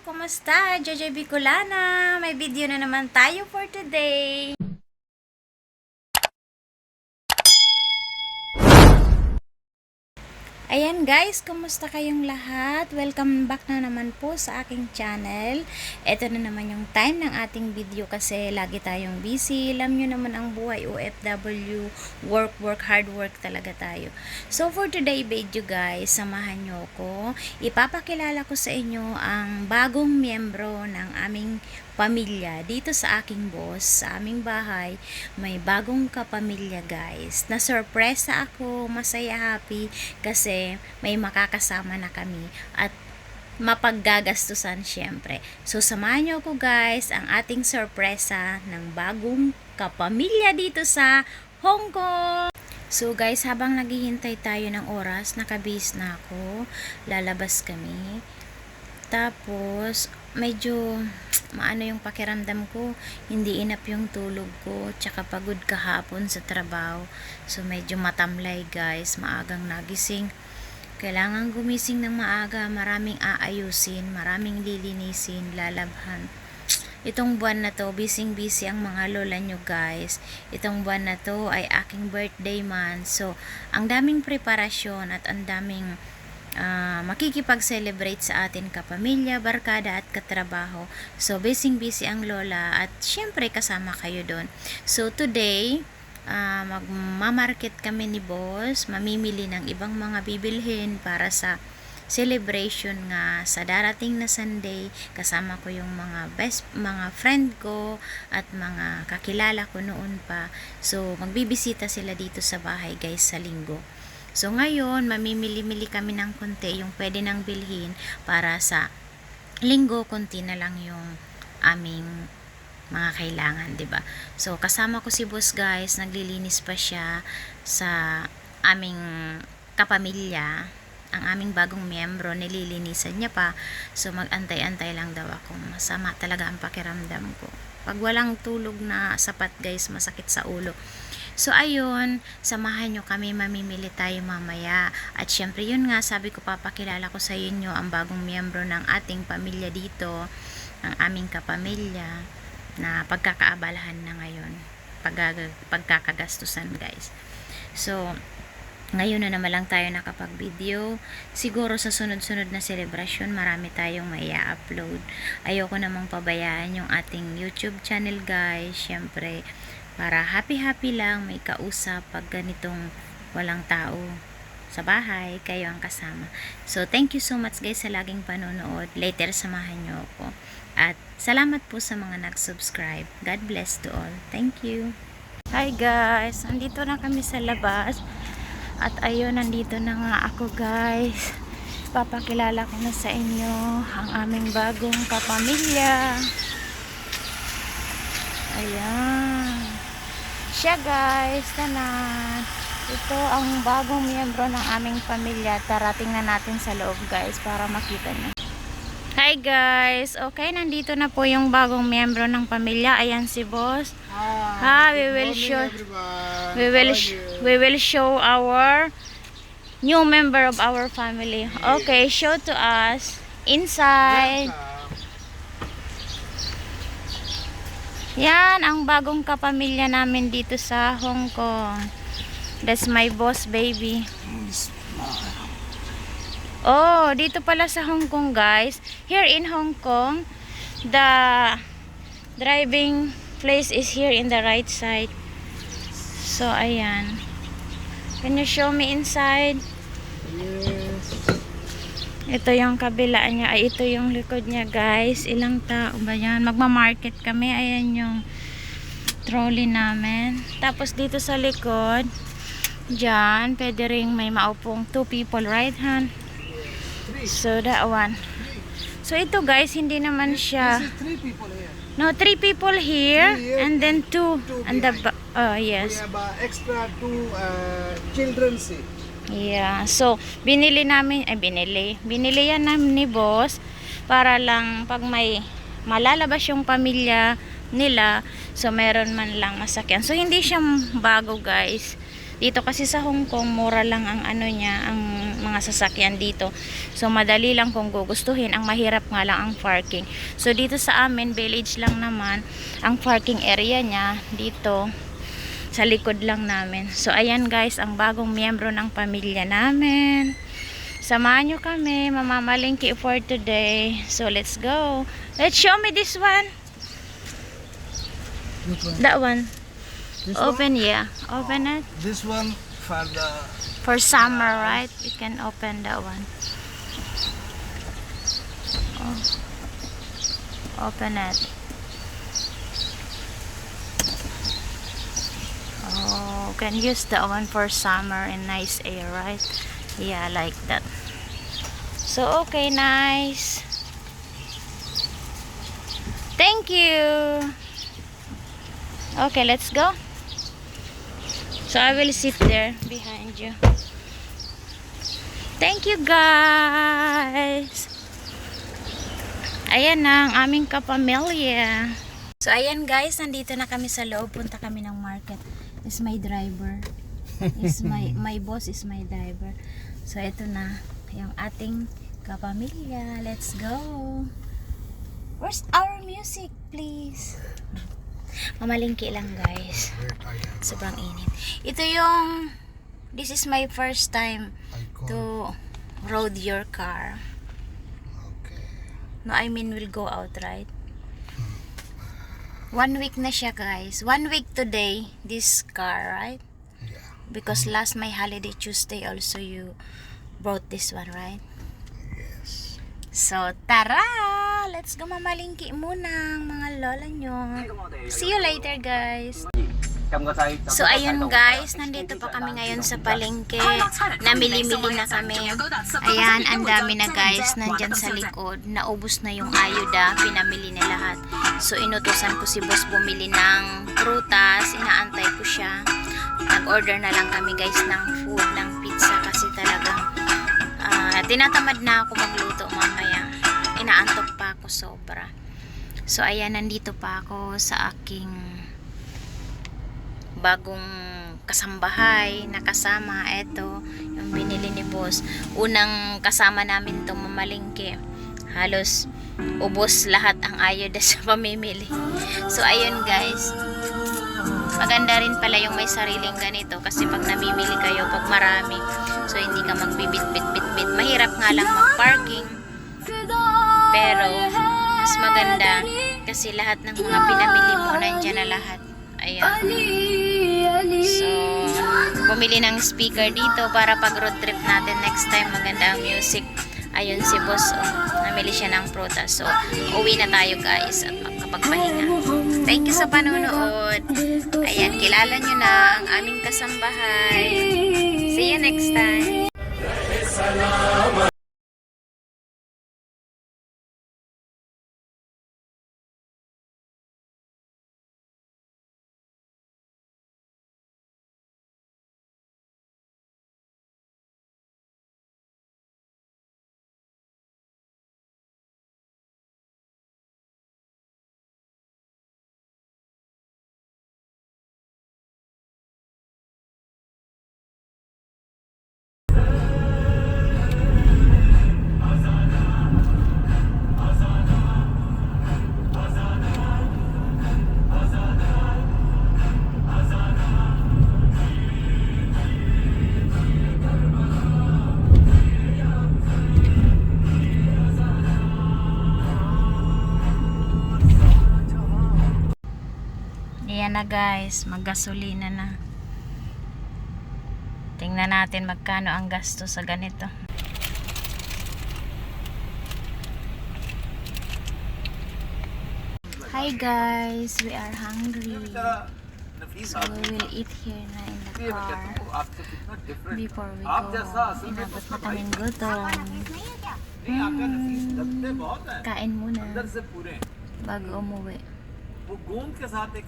Kumusta? JJ Bicolana. May video na naman tayo for today. Ayan guys, kumusta kayong lahat? Welcome back na naman po sa aking channel. Ito na naman yung time ng ating video kasi lagi tayong busy. Alam nyo naman ang buhay OFW, work, work, hard work talaga tayo. So for today video guys, samahan nyo ko. Ipapakilala ko sa inyo ang bagong miyembro ng aming pamilya dito sa aking boss, sa aming bahay, may bagong kapamilya guys. Na sorpresa ako, masaya happy kasi may makakasama na kami at mapaggagastusan syempre. So samahan niyo ako guys ang ating sorpresa ng bagong kapamilya dito sa Hong Kong. So guys, habang naghihintay tayo ng oras, nakabis na ako, lalabas kami. Tapos, medyo maano yung pakiramdam ko, hindi inap yung tulog ko, tsaka pagod kahapon sa trabaho. So, medyo matamlay guys, maagang nagising. Kailangan gumising ng maaga, maraming aayusin, maraming lilinisin, lalabhan. Itong buwan na to, busy-busy ang mga lola nyo guys. Itong buwan na to ay aking birthday month. So, ang daming preparasyon at ang daming ah, makikipag-celebrate sa atin kapamilya, barkada at katrabaho. So, busy-busy ang lola at syempre kasama kayo doon. So, today, ah, magmamarket kami ni boss, mamimili ng ibang mga bibilhin para sa celebration nga sa darating na Sunday kasama ko yung mga best mga friend ko at mga kakilala ko noon pa so magbibisita sila dito sa bahay guys sa linggo so ngayon mamimili-mili kami ng konti yung pwede nang bilhin para sa linggo konti na lang yung aming mga kailangan, 'di ba? So kasama ko si boss guys, naglilinis pa siya sa aming kapamilya, ang aming bagong miyembro, nililinisan niya pa. So magantay-antay lang daw ako. Masama talaga ang pakiramdam ko. Pag walang tulog na sapat guys, masakit sa ulo. So ayun, samahan nyo kami, mamimili tayo mamaya. At syempre yun nga, sabi ko papakilala ko sa inyo ang bagong miyembro ng ating pamilya dito, ang aming kapamilya na pagkakaabalahan na ngayon pag pagkakagastusan guys so ngayon na naman lang tayo nakapag-video. Siguro sa sunod-sunod na celebration, marami tayong mai upload Ayoko namang pabayaan yung ating YouTube channel, guys. Siyempre, para happy-happy lang, may kausap pag ganitong walang tao sa bahay, kayo ang kasama. So, thank you so much guys sa laging panonood. Later, samahan nyo ako. At salamat po sa mga nag-subscribe. God bless to all. Thank you. Hi guys, andito na kami sa labas. At ayun, nandito na nga ako guys. Papakilala ko na sa inyo ang aming bagong kapamilya. Ayan. Siya guys, tanan. Ito ang bagong miyembro ng aming pamilya. Tara, tingnan natin sa loob guys para makita niyo. Hi guys! Okay, nandito na po yung bagong miyembro ng pamilya. Ayan si boss. Ah, we will show we will we will show our new member of our family. Okay, show to us inside. Yan ang bagong kapamilya namin dito sa Hong Kong. That's my boss baby. Oh, dito pala sa Hong Kong, guys. Here in Hong Kong, the driving place is here in the right side. So, ayan. Can you show me inside? Yes. Ito yung kabilaan niya. Ay, ito yung likod niya, guys. Ilang tao ba yan? Magmamarket kami. Ayan yung trolley namin. Tapos dito sa likod, dyan, pwede rin may maupong two people, right, Han? So, that one. So, ito guys, hindi naman siya... This is three people here. No, three people here, and then two, two and the... Oh, We yes. have uh, extra two uh, children seat. Yeah. So, binili namin, ay binili. Binili yan namin ni boss para lang pag may malalabas yung pamilya nila, so meron man lang masakyan. So, hindi siya bago guys. Dito kasi sa Hong Kong, mura lang ang ano niya, ang mga sasakyan dito. So madali lang kung gugustuhin. Ang mahirap nga lang ang parking. So dito sa amin, village lang naman, ang parking area niya dito sa likod lang namin. So ayan guys, ang bagong miyembro ng pamilya namin. Samahan nyo kami, mamamalingki for today. So let's go. Let's show me this one. Which one? That one. This one? Open, yeah. Open it. This one for the For summer, right? You can open that one. Oh. Open it. Oh, can use that one for summer and nice air, right? Yeah, like that. So, okay, nice. Thank you. Okay, let's go. So I will sit there behind you. Thank you guys. Ayan ang aming kapamilya. So ayan guys, nandito na kami sa loob. Punta kami ng market. Is my driver. Is my my boss is my driver. So ito na yung ating kapamilya. Let's go. Where's our music, please? Mamalingki lang guys. Sobrang init. Ito yung this is my first time to road your car. Okay. No, I mean we'll go out, right? One week na siya, guys. One week today, this car, right? Yeah. Because last my holiday Tuesday also you brought this one, right? Yes. So, tara! Let's go mamalingki muna mga lola nyo. See you later, guys. So ayun guys, nandito pa kami ngayon sa palengke. Namili-mili na kami. Ayan, ang dami na guys, nandyan sa likod. Naubos na yung ayuda, pinamili na lahat. So inutosan ko si boss bumili ng prutas, inaantay ko siya. Nag-order na lang kami guys ng food, ng pizza kasi talagang ah, tinatamad na ako magluto mamaya. Inaantok pa ako sobra. So ayan, nandito pa ako sa aking bagong kasambahay na kasama. Eto yung binili ni boss. Unang kasama namin to mamalingke. Halos ubos lahat ang ayod sa pamimili. So ayun guys. Maganda rin pala yung may sariling ganito kasi pag namimili kayo pag marami so hindi ka magbibit bit bit bit mahirap nga lang mag parking pero mas maganda kasi lahat ng mga pinamili mo nandyan na lahat. Ayan So, bumili ng speaker dito para pag road trip natin next time maganda ang music. Ayun si boss, oh, namili siya ng prutas. So, uwi na tayo guys at makapagpahinga. Thank you sa panonood. Ayan, kilala nyo na ang aming kasambahay. See you next time. Ayan na guys, maggasolina na. Tingnan natin magkano ang gasto sa ganito. Hi guys, we are hungry. So we will eat here na in the car before we go. Inabot na kaming gutom. Hmm, kain muna bago umuwi. वो गोंद के साथ एक